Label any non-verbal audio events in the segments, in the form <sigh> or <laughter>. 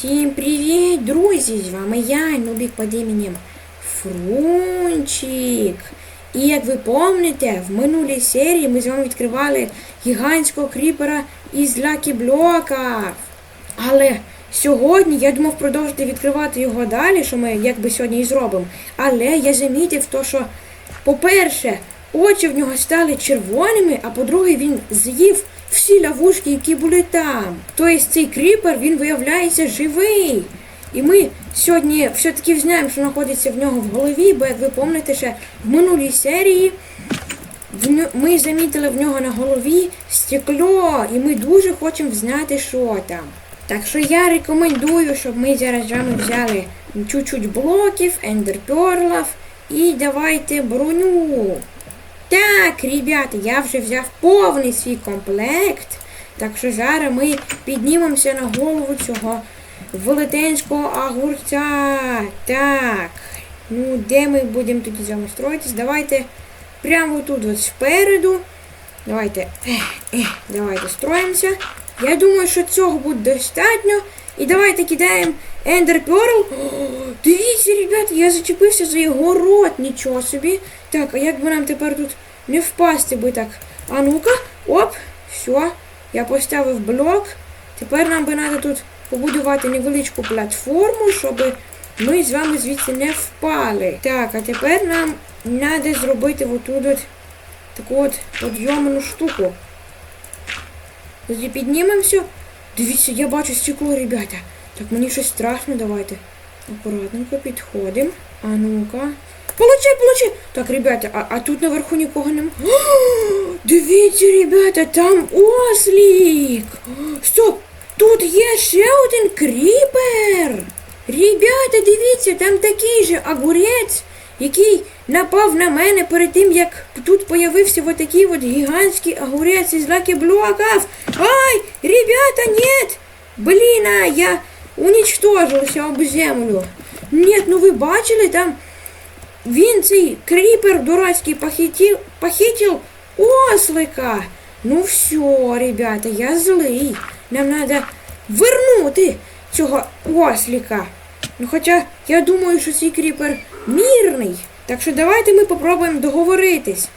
Всім привіт, друзі! З вами я, Нубік під іменем Фрунчик. І як ви пам'ятаєте, в минулій серії ми з вами відкривали гігантського кріпера із Лакі Блока. Але сьогодні я думав продовжити відкривати його далі, що ми якби сьогодні і зробимо. Але я замітив то, що, по-перше, очі в нього стали червоними, а по-друге, він з'їв всі ловушки, які були там. Тобто цей кріпер, він виявляється живий. І ми сьогодні все-таки знаємо, що знаходиться в нього в голові, бо як ви пам'ятаєте, ще в минулій серії ми замітили в нього на голові стекло, і ми дуже хочемо знати, що там. Так що я рекомендую, щоб ми зараз з вами взяли чуть-чуть блоків, ендерперлів і давайте броню. Так, ребята, я вже взяв повний свій комплект. Так що зараз ми піднімемося на голову цього велетенського огурця. Так. Ну, де ми будемо тоді з? Давайте прямо тут от спереду. Давайте. Давайте строїмося. Я думаю, що цього буде достатньо. І давайте кидаємо Ender Pearl. Дивіться, ребята, я зачепився за його рот, нічого собі. Так, а як би нам тепер тут не впасти би так? А ну-ка, оп, все, я поставив блок. Тепер нам би треба тут побудувати невеличку платформу, щоб ми з вами звідси не впали. Так, а тепер нам треба зробити отут от таку от підйомну штуку. Тоді піднімемося. Дивіться, я бачу стекло, ребята. Так, мені щось страшно, давайте. Акуратненько підходимо. А ну-ка. Получай, получай! Так, ребята, а, а тут наверху нікого нема. О, <gasps> Дивіться, ребята, там ослік! Стоп! Тут є ще один кріпер! Ребята, дивіться, там такий же огурець, який напав на мене перед тим, як тут появився вот такий от гігантський огурець із лаки блоків. Ай, ребята, нет! Блін, я уничтожився об землю. Нет, ну ви бачили там він цей кріпер дурацький похитив, похитив ослика. Ну все, ребята, я злий. Нам треба вернути цього ослика. Ну хоча я думаю, що цей кріпер мірний. Так що давайте ми попробуємо договоритись.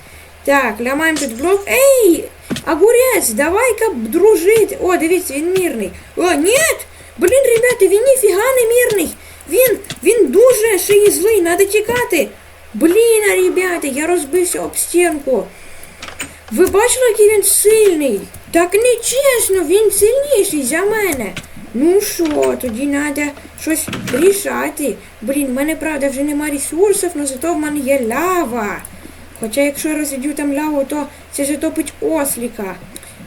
Так, ламаємо тут блок. Ей! Огурець, давай-ка дружити. О, дивіться, він мірний. О, ні! Блін, ребята, він ніфіга не мірний. Він, він дуже ще й злий, треба тікати. Блін, ребята, я розбився об стінку. Ви бачили, який він сильний? Так нечесно, він сильніший за мене. Ну що, тоді треба щось рішати. Блін, в мене правда вже нема ресурсів, але зато в мене є лава. Хоча якщо я розійду там лаву, то це затопить осліка.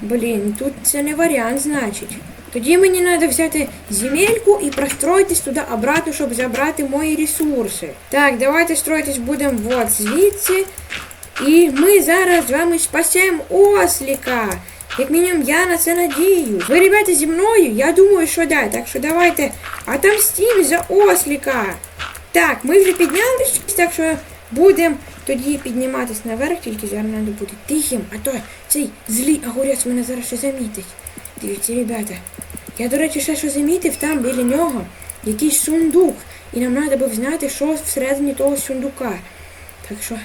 Блін, тут це не варіант, значить. Тоді мені треба взяти земельку і простроїтись туди обратно, щоб забрати мої ресурси. Так, давайте строїтись будемо от звідси. І ми зараз з вами спасемо осліка. Як мінімум я на це надію. Ви, ребята, зі мною, я думаю, що да. Так що давайте отомстім за осліка. Так, ми вже піднялись, так що будемо тоді підніматись наверх, тільки зараз треба бути тихим, а то цей злий огурець мене зараз ще замітить. Дивіться, ребята. Я, до речі, ще що замітив, там біля нього якийсь сундук. І нам треба було знати, що всередині того сундука. Так що,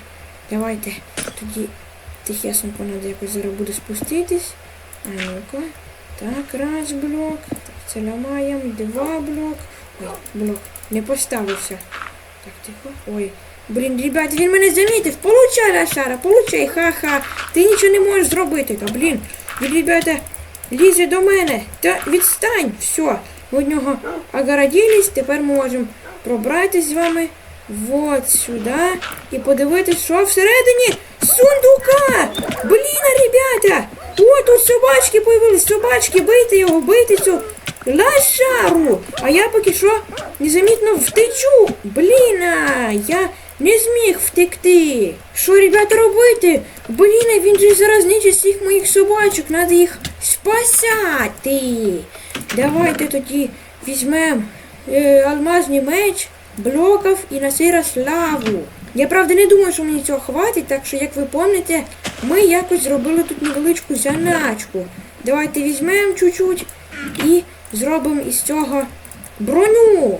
давайте тоді тихесенько треба якось зараз буде спуститись. А ну-ка. Так, раз блок. Так, це ламаємо. Два блок. Ой, блок. Не поставився. Так, тихо. Ой. Блін, ребят, він мене замітив. Получай, лошара, получай, ха-ха. Ти нічого не можеш зробити. Та блін. Ребята, лізе до мене. Та відстань. Все. Ми від нього огородились. Тепер можемо пробратись з вами вот сюди і подивитись, що всередині сундука. Блін, ребята. О, тут собачки появились. Собачки, бийте його, бийте цю лошару. А я поки що незамітно втечу. Блін, я не зміг втекти. Що, ребята, робити? Блін, він же зараз нічить всіх моїх собачок, треба їх спасати. Давайте тоді візьмемо е, алмазний меч, блоків і на цей раз лаву. Я правда не думаю, що мені цього хватить, так що, як ви пам'ятаєте, ми якось зробили тут невеличку заначку. Давайте візьмемо чуть-чуть і зробимо із цього броню.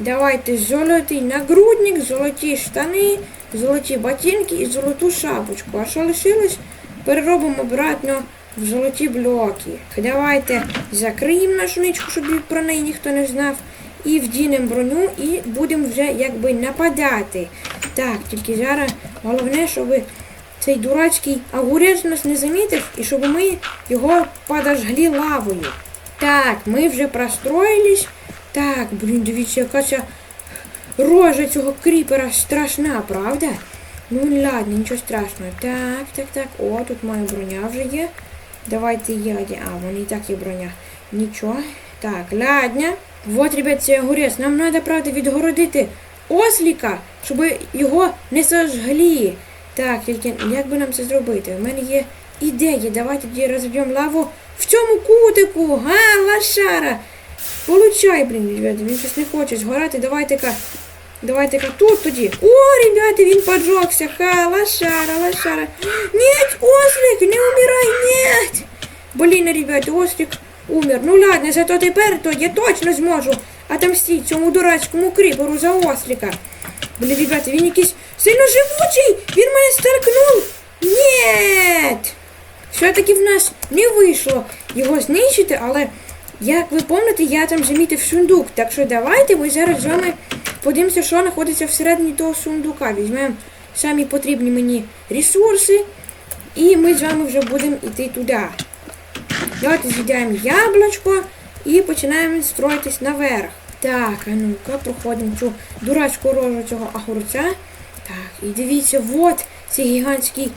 Давайте золотий нагрудник, золоті штани, золоті ботинки і золоту шапочку. А що лишилось? Переробимо обратно в золоті блоки. Давайте закриємо нашу ничку, щоб про неї ніхто не знав. І вдінемо броню і будемо вже якби нападати. Так, тільки зараз головне, щоб цей дурацький огурець нас не замітив і щоб ми його подожгли лавою. Так, ми вже простроїлись. Так, блін, дивіться, яка ця рожа цього кріпера страшна, правда? Ну ладно, нічого страшного. Так, так, так. О, тут моя броня вже є. Давайте я. А, вон і так є броня. Нічого. Так, ладно. Вот, ребят, цей огурець. Нам треба, правда, відгородити осліка, щоб його не сожгли. Так, тільки як би нам це зробити? У мене є ідея. Давайте тоді розведемо лаву в цьому кутику. Га, лошара. Получай, блін, ребята, він щось не хоче згорати. Давайте-ка. Давайте-ка тут тоді. О, ребята, він поджогся. Ха, лошара, лошара. Нет, ослик, не умирай, нет. Блін, ребята, ослик умер. Ну ладно, зато тепер то я точно зможу отомстити цьому дурацькому кріперу за ослика. Блін, ребята, він якийсь сильно живучий. Він мене столкнув. Нет. Все-таки в нас не вийшло його знищити, але як ви пам'ятаєте, я там замітив сундук. Так що давайте ми зараз з вами подивимося, що знаходиться всередині того сундука. Візьмемо самі потрібні мені ресурси. І ми з вами вже будемо йти туди. Давайте з'їдаємо яблучко і починаємо строїтись наверх. Так, а ну-ка, проходимо цю дурацьку рожу цього огурця. Так, і дивіться, от цей гігантський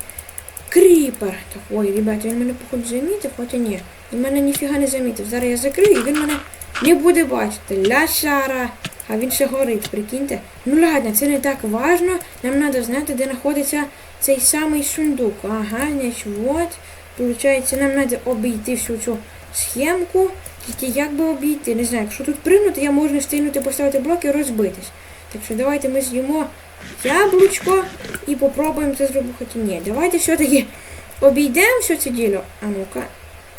кріпер. Так, ой, ребята, він мене, походу, замітив, хоча ні. Він мене ніфіга не замітив. Зараз я закрию, і він мене не буде бачити. Ляшара. А він ще горить, прикиньте. Ну ладно, це не так важно. Нам треба знати, де знаходиться цей самий сундук. Ага, значить, от. Получається, нам треба обійти всю цю схемку. Тільки як би обійти? Не знаю, якщо тут пригнути, я можу встигнути поставити блок і розбитись. Так що давайте ми з'їмо яблучко і попробуємо це зробити. Ні, давайте все-таки обійдемо все це діло. А ну-ка,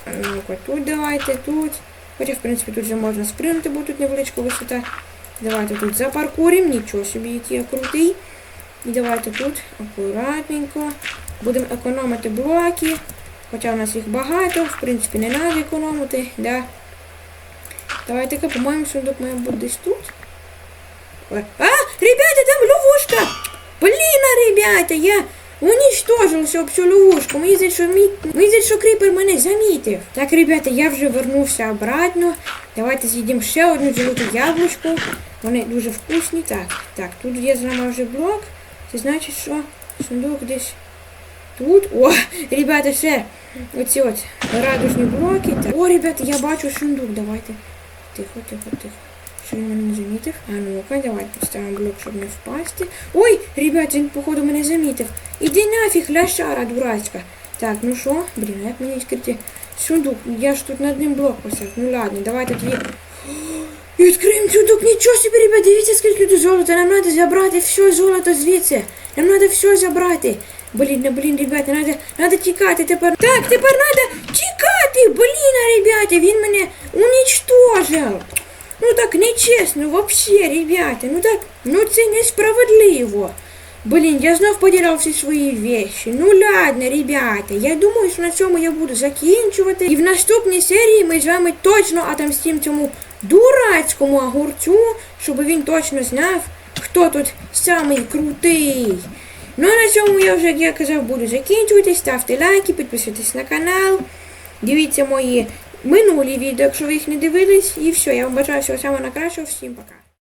ну-ка, тут давайте, тут. Хоча, в принципі, тут вже можна спригнути, бо тут невеличка висота. Давайте тут запаркуримо, нічого собі, який я крутий. І давайте тут акуратненько. Будемо економити блоки. Хоча у нас їх багато, в принципі, не треба економити. Да. Давайте-ка, по-моєму, сундук має бути десь тут. А, ребята, там ловушка! Блін, ребята, я уничтожив всю ловушку. Мені здається, що, мій... Мені здається, мене замітив. Так, ребята, я вже вернувся обратно. Давайте з'їдемо ще одну золоту яблучку. Вони дуже вкусні. Так, так, тут є з нами вже блок. Це значить, що сундук десь тут. О, ребята, все. Оці от радужні блоки. Так. О, ребята, я бачу сундук. Давайте. Тихо, тихо, тихо. Що він мене? А ну-ка, давайте поставимо блок, щоб не впасти. Ой, ребят, він, походу, мене замітив. Іди нафіг, ляшара дурацька. Так, ну що? Блін, а як мені відкрити сундук? Я ж тут над ним блок поставив. Ну ладно, давайте тоді. <gasps> Відкриємо сундук, нічого собі, ребят, дивіться, скільки тут золота. Нам треба забрати все золото звідси. Нам треба все забрати. Блін, ну блін, ребята, надо, надо тікати тепер. Так, тепер треба тікати. Блін, ребята, він мене уничтожив. Ну так нечесно, вообще, ребята. Ну так, ну це несправедливо. Блін, я знов потеряв всі свої вещи. Ну ладно, ребята, я думаю, що на цьому я буду закінчувати. І в наступній серії ми з вами точно отомстимо цьому дурацькому огурцю, щоб він точно знав, хто тут самий крутий. Ну а на цьому я вже, як я казав, буду закінчувати. Ставте лайки, підписуйтесь на канал. Дивіться мої минулі відео, якщо ви їх не дивились. І все, я вам бажаю всього самого найкращого. Всім пока.